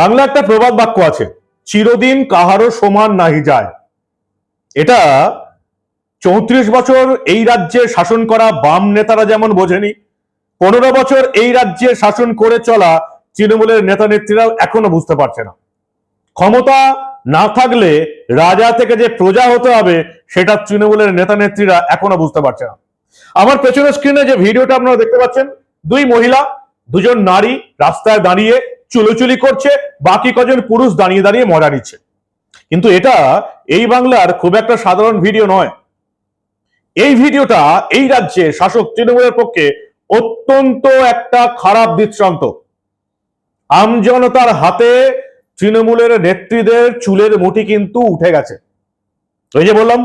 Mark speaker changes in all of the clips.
Speaker 1: বাংলা একটা প্রবাদ বাক্য আছে, চিরদিন কাহারও সমান নাহি যায়। এটা চৌত্রিশ বছর এই রাজ্যে শাসন করা বাম নেতারা যেমন বোঝেনি, পনেরো বছর এই রাজ্যে শাসন করে চলা তৃণমূলের নেতা নেত্রীরাও এখনও বুঝতে পারছে না। ক্ষমতা না থাকলে রাজা থেকে যে প্রজা হতে হবে, সেটা তৃণমূলের নেতা নেত্রীরা এখনও বুঝতে পারছে না। আমার পেছনের স্ক্রিনে যে ভিডিওটা আপনারা দেখতে পাচ্ছেন, দুই মহিলা, দুজন নারী রাস্তায় দাঁড়িয়ে চুলোচুলি করছে, বাকি কজন পুরুষ দাঁড়িয়ে দাঁড়িয়ে মজা নিচ্ছে। কিন্তু এটা এই বাংলার খুব একটা সাধারণ ভিডিও নয়। এই ভিডিওটা এই রাজ্যে শাসক তৃণমূলের পক্ষে অত্যন্ত একটা খারাপ দৃষ্টান্ত। আমজনতার হাতে তৃণমূলের নেত্রীদের চুলের মুঠি কিন্তু উঠে গেছে। ওই যে বললাম,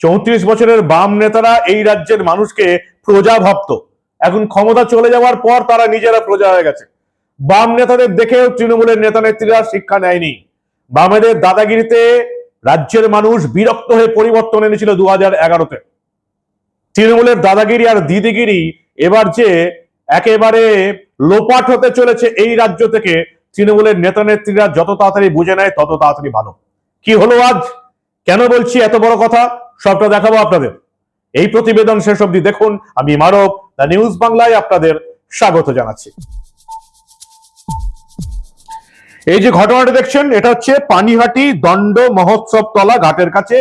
Speaker 1: চৌত্রিশ বছরের বাম নেতারা এই রাজ্যের মানুষকে প্রজা ভাবত। এখন ক্ষমতা চলে যাওয়ার পর তারা নিজেরা প্রজা হয়ে গেছে। বাম নেতাদের দেখেও তৃণমূলের নেতা নেত্রীরা শিক্ষা নেয়নি। বামেদের দাদাগিরিতে রাজ্যের মানুষ বিরক্ত হয়ে পরিবর্তন এনেছিল দু হাজার এগারোতে। তৃণমূলের দাদাগিরি আর দিদিগিরি এবার যে একেবারে লোপাট হতে চলেছে এই রাজ্য থেকে, তৃণমূলের নেতা নেত্রীরা যত তাড়াতাড়ি বুঝে নেয় তত তাড়াতাড়ি ভালো। কি হলো আজ? কেন বলছি এত বড় কথা? সবটা দেখাবো আপনাদের। এই প্রতিবেদন শেষ অবধি দেখুন। আমি মারব দ্য নিউজ বাংলায় আপনাদের স্বাগত জানাচ্ছি। এই যে ঘটনাটা দেখছেন, এটা হচ্ছে পানিহাটি দণ্ড মহোৎসব তলা ঘাটের কাছে।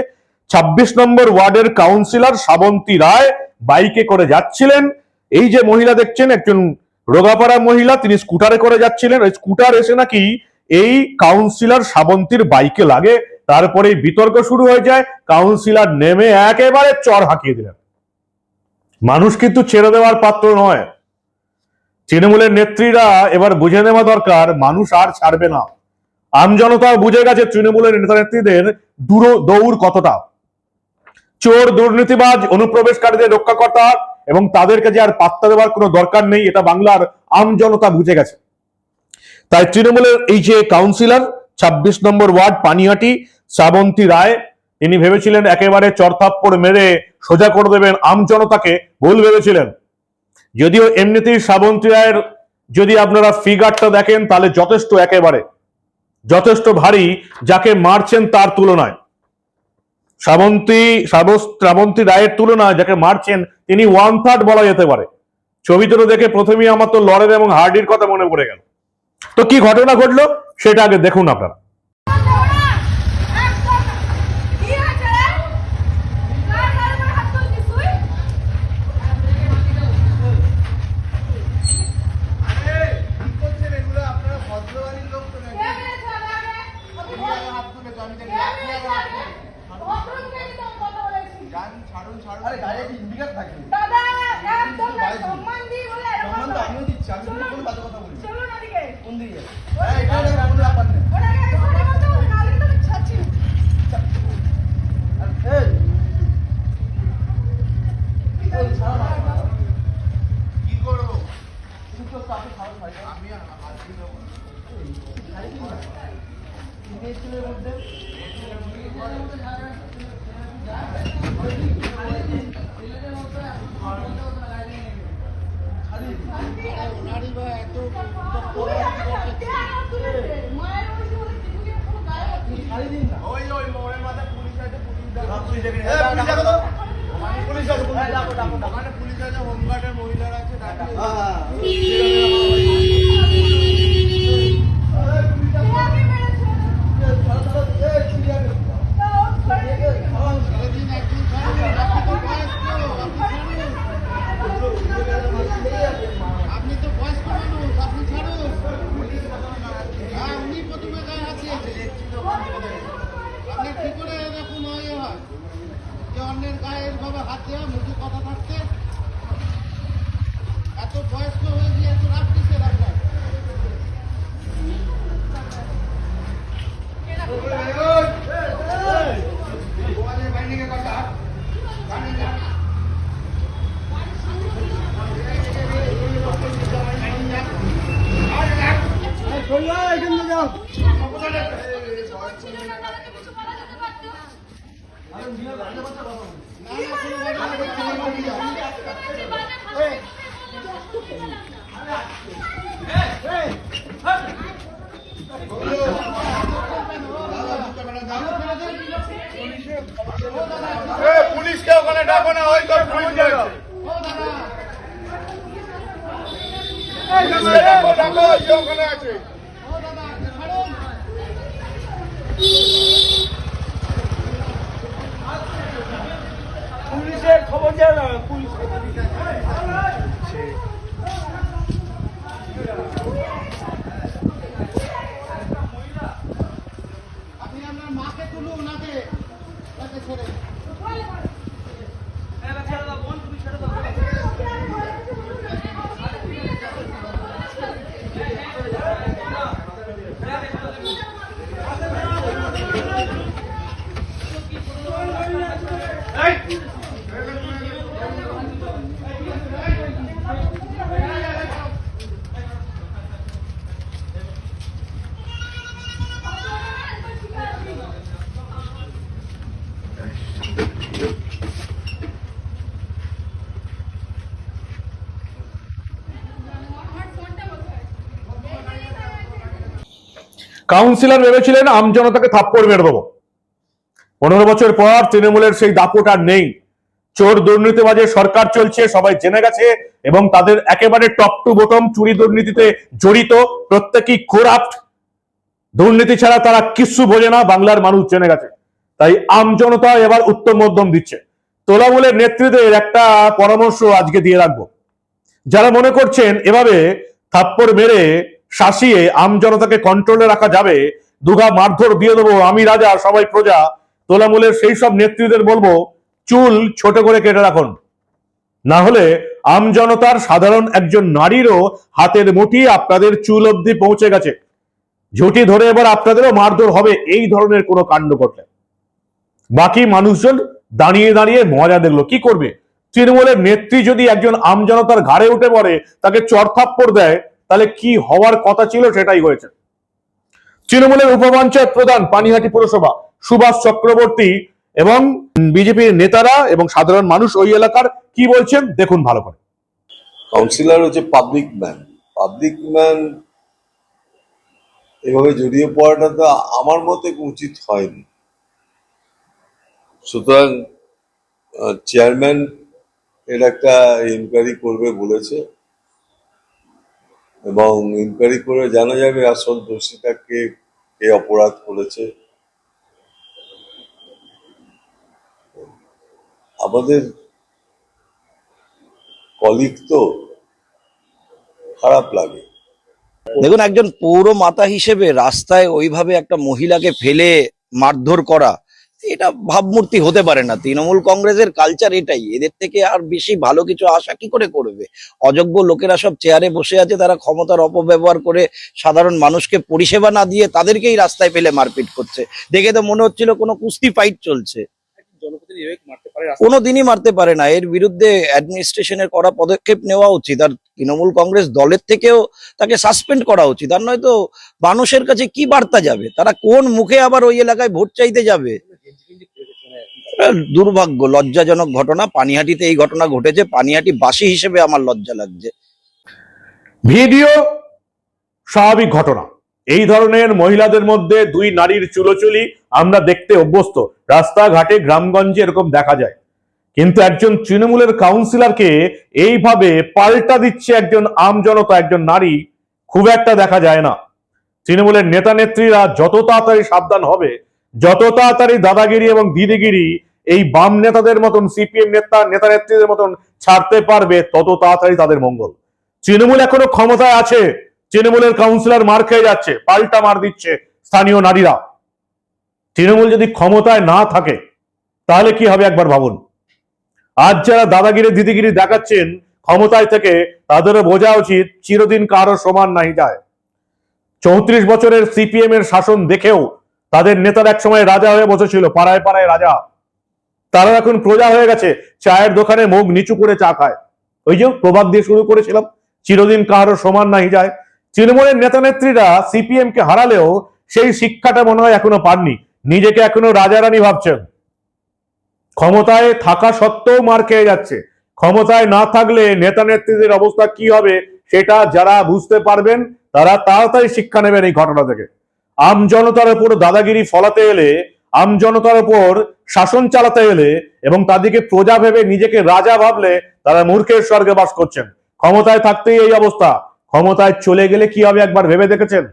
Speaker 1: ২৬ নম্বর ওয়ার্ডের কাউন্সিলর শ্রাবন্তী রায় বাইকে করে যাচ্ছিলেন। এই যে মহিলা দেখছেন, একজন রোগাপাড়া মহিলা, তিনি স্কুটারে করে যাচ্ছিলেন। ওই স্কুটার এসে নাকি এই কাউন্সিলর শ্রাবন্তীর বাইকে লাগে। তারপরে বিতর্ক শুরু হয়ে যায়, কাউন্সিলর নেমে একেবারে চর হাঁকিয়ে দিলেন। মানুষ কিন্তু ছেড়ে দেওয়ার পাত্র নয়। তৃণমূলের নেত্রীরা এবার বুঝে নেওয়া দরকার, মানুষ আর ছাড়বে না। আমজনতা বুঝে গেছে তৃণমূলের নেতা নেত্রীদের দূর, দৌড় কতটা। চোর, দুর্নীতিবাজ, অনুপ্রবেশকারীদের রক্ষা কর্তা এবং তাদেরকে যে আর পাত্তা দেওয়ার কোনো দরকার নেই, এটা বাংলার আমজনতা বুঝে গেছে। তাই তৃণমূলের এই যে councillor ২৬ number ward Panihati Srabanti Roy, তিনি ভেবেছিলেন একেবারে চরথাপ্পড় মেরে সোজা করে দেবেন আমজনতাকে ভুল ভেবেছিলেন। যদিও এমনিতেই শ্রাবন্তী রায়ের যদি আপনারা ফিগারটা দেখেন, তাহলে যথেষ্ট একেবারে, যথেষ্ট ভারী, যাকে মারছেন তার তুলনায়। শ্রাবন্তী শ্রাবন্তী রায়ের তুলনায় যাকে মারছেন, তিনি ওয়ান থার্ড বলা যেতে পারে। ছবি দুটো দেখে প্রথমেই আমার তো লরেন এবং হার্ডির কথা মনে পড়ে গেল। তো কি ঘটনা ঘটলো, সেটা আগে দেখুন আপনারা
Speaker 2: কি হয়েছে রে? কার গায়ে করে হাত তুলছিস তুই?
Speaker 3: আরে কি করছেন এগুলো আপনারা ভদ্রবাড়ির লোক তো নাকি
Speaker 2: কে মেরেছে আমাকে? ওকে
Speaker 3: আপনি
Speaker 2: বল।
Speaker 3: আগে হাত তুলে তো আমি জানি
Speaker 2: কে
Speaker 3: আপনি
Speaker 2: মেরেছে
Speaker 3: আগে হাত
Speaker 2: আমাকে?
Speaker 3: তুলে।
Speaker 2: ভদ্রলোককে আমি তো কথা বলেছি।
Speaker 3: যান ছাড়ুন ছাড়ুন
Speaker 4: আরে গাড়ি কি ইন্ডিকেট থাকে
Speaker 2: দাদা, একদম না, সম্মান দিয়ে বলে এরকম
Speaker 4: সম্মান তো
Speaker 2: নয়।
Speaker 4: আমিও দিচ্ছি, আমি কিন্তু
Speaker 2: চলুন,
Speaker 4: কোনো বাজে কথা বলিনি।
Speaker 2: চলুন এদিকে।
Speaker 4: কোন দিকে এই, এখানে কোনো ব্যাপার নেই
Speaker 2: ওরা আগে কথা বলতে হবে, নাহলে কিন্তু আমি ছাড়ছি না।
Speaker 4: আর এই এই, ছাড়ো না, ছাড়ো না।
Speaker 3: কি করব
Speaker 4: তুমি তো তাকে ছাড়ো, ছাড়ো।
Speaker 3: আমি হাত দিতে দেবো না।
Speaker 4: ছাড়ি কি না? তিনের চুলের মধ্যে
Speaker 2: তুই আমাকে কে হাত তুলেছে? মায়ের বয়সী বলে তুই এখনও গায়ে হাত তুলিস।
Speaker 4: ছাড়ি দিন না
Speaker 3: ওই ওই মোড়ের মাথায় পুলিশ আছে পুলিশ ডাকো।
Speaker 4: পুলিশ তো।
Speaker 3: ওখানে পুলিশ আছে হোমগার্ডের মহিলারা আছে ডাকো।
Speaker 4: হ্যাঁ,
Speaker 2: কে আমাকে মেরেছে?
Speaker 4: এই, ছাড়ো, ছাড়ো, এই, চুরি আগে।
Speaker 2: তা ও ছেড়ে দিয়েছে কেন?
Speaker 4: ছাড়ো,
Speaker 3: সারাদিন একদিন ছাড়ুন, আপনি তো বয়স্ক, আপনি তো বয়স্ক মানুষ, আপনি ছাড়ুন। হ্যাঁ, উনি প্রথমে গায়ে হাত দিয়েছে। আপনার কি করে এরকম হয় হয় যে অন্যের গায়ে এরভাবে হাত দেওয়া মুখে কথা থাকতে এত বয়স্ক হয়ে গিয়ে এত
Speaker 4: এই, এখান থেকে যাও। পুলিশকে ওখানে ডাকো
Speaker 3: না ওই তো ওখানে
Speaker 4: আছে খবর দেয় না পুলিশ
Speaker 3: আপনি আপনার মাকে তুলুন নাকে নাকে ছেড়ে
Speaker 1: কাউন্সিলর ভেবেছিলেন আমজনতাকে থাপ্পড় মেরে দেবো। পনেরো বছর পর তৃণমূলের সেই দাপট আর নেই। চোর দুর্নীতিবাজে সরকার চলছে, সবাই জেনে গেছে এবং তাদের একেবারে টপ টু বটম চুরি দুর্নীতিতে জড়িত। প্রত্যেকেই করাপ্ট দুর্নীতি ছাড়া তারা কিচ্ছু বোঝে না, বাংলার মানুষ জেনে গেছে। তাই আমজনতা এবার উত্তম মধ্যম দিচ্ছে। তোলামূলের নেতৃত্বের একটা পরামর্শ আজকে দিয়ে রাখব। যারা মনে করছেন এভাবে থাপ্পড় মেরে শাসিয়ে আমজনতাকে কন্ট্রোলে রাখা যাবে। দুঘা মারধর দিয়ে দেবো আমি রাজা, সবাই প্রজা। তোলামূলের সেই সব নেতৃত্বের বলব, চুল ছোট করে কেটে রাখুন। না হলে আমজনতার সাধারণ একজন নারীরও হাতের মুঠি আপনাদের চুল অব্দি পৌঁছে গেছে। ঝুটি ধরে এবার আপনাদেরও মারধর হবে, এই ধরনের কোনো কাণ্ড করলে। বাকি মানুষজন দাঁড়িয়ে দাঁড়িয়ে মজা দেখল, কি করবে? তৃণমূলের নেত্রী যদি একজন আমজনতার ঘাড়ে উঠে পড়ে, তাকে চড়থাপ্পড় দেয় তাহলে কি হওয়ার কথা ছিল সেটাই হয়েছে। তৃণমূলের উপপঞ্চায়েত প্রধান পানিহাটি পুরসভা, সুভাষ চক্রবর্তী এবং বিজেপির নেতারা এবং সাধারণ মানুষ ওই এলাকার কি বলছেন দেখুন ভালো করে।
Speaker 5: কাউন্সিলর হচ্ছে পাবলিক ম্যান। পাবলিক ম্যান এভাবে জড়িয়ে পড়াটা তো আমার মতে উচিত হয়নি। সুতরাং চেয়ারম্যান এর একটা ইনকোয়ারি করবে বলেছে। এবং ইনকোয়ারি করে জানা যাবে আসল দোষীটা কে কে অপরাধ করেছে। আমাদের কলিগ তো খারাপ লাগে।
Speaker 6: দেখুন, একজন পৌর মাতা হিসেবে রাস্তায় ওইভাবে একটা মহিলাকে ফেলে মারধর করা এটা ভাবমূর্তি হতে পারে না। তৃণমূল কংগ্রেসের কালচার এটাই। এদের থেকে আর বেশি ভালো কিছু আশা কি করে করবে? অযোগ্য লোকেরা সব চেয়ারে বসে আছে, তারা ক্ষমতার অপব্যবহার করে সাধারণ মানুষকে পরিষেবা না দিয়ে তাদেরকেই রাস্তায় ফেলে মারপিট করছে। দেখে তো মনে হচ্ছিল কোনো কুস্তি ফাইট চলছে। কোনো দিনই মারতে পারে না। এর বিরুদ্ধে অ্যাডমিনিস্ট্রেশনের করা পদক্ষেপ নেওয়া উচিত। আর তৃণমূল কংগ্রেস দলের থেকেও তাকে সাসপেন্ড করা উচিত। আর নয়তো মানুষের কাছে কি বার্তা যাবে? তারা কোন মুখে আবার ওই এলাকায় ভোট চাইতে যাবে? দুর্ভাগ্য লজ্জাজনক ঘটনা। পানিহাটিতে এই ঘটনা ঘটেছে। পানিহাটি বাসী হিসেবে আমার লজ্জা লাগছে।
Speaker 1: ভিডিও স্বাভাবিক ঘটনা। এই ধরনের মহিলাদের মধ্যে দুই নারীর চুলোচুলি আমরা দেখতে অভ্যস্ত। রাস্তাঘাটে গ্রামগঞ্জে এরকম দেখা যায়। কিন্তু একজন তৃণমূলের কাউন্সিলরকে এইভাবে পাল্টা দিচ্ছে একজন আমজনতা একজন নারী, খুব একটা দেখা যায় না। তৃণমূলের নেতা নেত্রীরা যত তাড়াতাড়ি সাবধান হবে, যত তাড়াতাড়ি দাদাগিরি এবং দিদিগিরি এই বাম নেতাদের মতন, সিপিএম নেতা নেতা নেত্রীদের মতন ছাড়তে পারবে, তত তাড়াতাড়ি তাদের মঙ্গল। তৃণমূল এখনও ক্ষমতায় আছে। তৃণমূলের কাউন্সিলর মার খেয়ে যাচ্ছে, পাল্টা মার দিচ্ছে স্থানীয় নারীরা। তৃণমূল যদি ক্ষমতায় না থাকে, তাহলে কি হবে একবার ভাবুন? আজ যারা দাদাগিরি, দিদিগিরি দেখাচ্ছেন ক্ষমতায় থেকে, তাদেরও বোঝা উচিত চিরদিন কারও সমান নাই যায়। চৌত্রিশ বছরের সিপিএম এর শাসন দেখেও তাদের নেতার এক সময় রাজা হয়ে বসেছিল, পাড়ায় পাড়ায় রাজা। তারা এখন প্রজা হয়ে গেছে, চায়ের দোকানে মুখ নিচু করে চা খায়। ওই যে প্রভাব দিয়ে শুরু করেছিলাম, চিরদিন কারও সমান নাই যায়। তৃণমূলের নেতা নেত্রীরা সিপিএম কে হারালেও সেই শিক্ষাটা মনে হয় এখনও পাননি। নিজেকে এখনও রাজারানী ভাবছেন। ক্ষমতায় থাকা সত্ত্বেও মার খেয়ে যাচ্ছে। ক্ষমতায় না থাকলে নেতা নেত্রীদের অবস্থা কি হবে সেটা যারা বুঝতে পারবেন, তারা তাড়াতাড়ি শিক্ষা নেবেন এই ঘটনা থেকে। আম জনতার উপর দাদাগিরি ফলাতে এলে, আম জনতার উপর শাসন চালাতে এলে এবং তাদেরকে প্রজা ভেবে নিজেকে রাজা ভাবলে তারা মূর্খের স্বর্গে বাস করছেন। ক্ষমতায় থাকতেই এই অবস্থা। ক্ষমতায় চলে গেলে কি হবে একবার ভেবে দেখেছেন?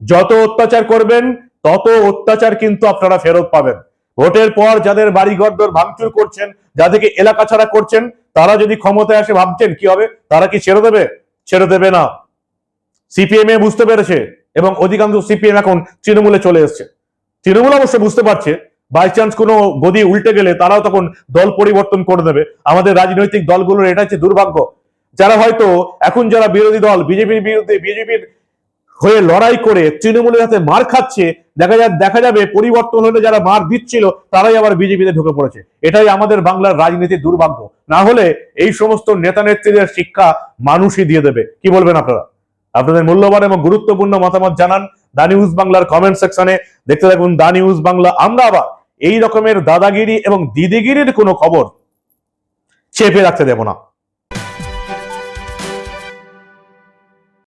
Speaker 1: যত অত্যাচার করবেন, তত অত্যাচার কিন্তু আপনারা ফেরত পাবেন। ভোটের পর যাদের বাড়ি ঘরদর ভাঙচুর করছেন, যাদেরকে এলাকা ছাড়া করছেন, তারা যদি ক্ষমতায় আসে ভাবছেন কি হবে, তারা কি ছেড়ে দেবে? ছেড়ে দেবে না। সিপিএম এ বুঝতে পেরেছে এবং অধিকাংশ সিপিএম এখন তৃণমূলে চলে এসছে। তৃণমূল অবশ্য বুঝতে পারছে বাই চান্স কোনো গদি উল্টে গেলে তারাও তখন দল পরিবর্তন করে দেবে। আমাদের রাজনৈতিক দলগুলোর এটা হচ্ছে দুর্ভাগ্য। যারা হয়তো এখন যারা বিরোধী দল, বিজেপির বিরুদ্ধে, বিজেপির হয়ে লড়াই করে তৃণমূলের হাতে মার খাচ্ছে, দেখা যায় দেখা যাবে পরিবর্তন হলে যারা মার দিচ্ছিল, তারাই আবার বিজেপিতে ঢুকে পড়েছে। এটাই আমাদের বাংলার রাজনীতির দুর্ভাগ্য। না হলে এই সমস্ত নেতা নেত্রীদের শিক্ষা মানুষই দিয়ে দেবে। কি বলবেন আপনারা? আপনাদের মূল্যবান এবং গুরুত্বপূর্ণ মতামত জানান দা নিউজ বাংলার কমেন্ট সেকশনে। দেখতে থাকুন দা নিউজ বাংলা। আমরা আবার এই রকমের দাদাগিরি এবং দিদিগিরির কোনো খবর চেপে রাখতে দেব না।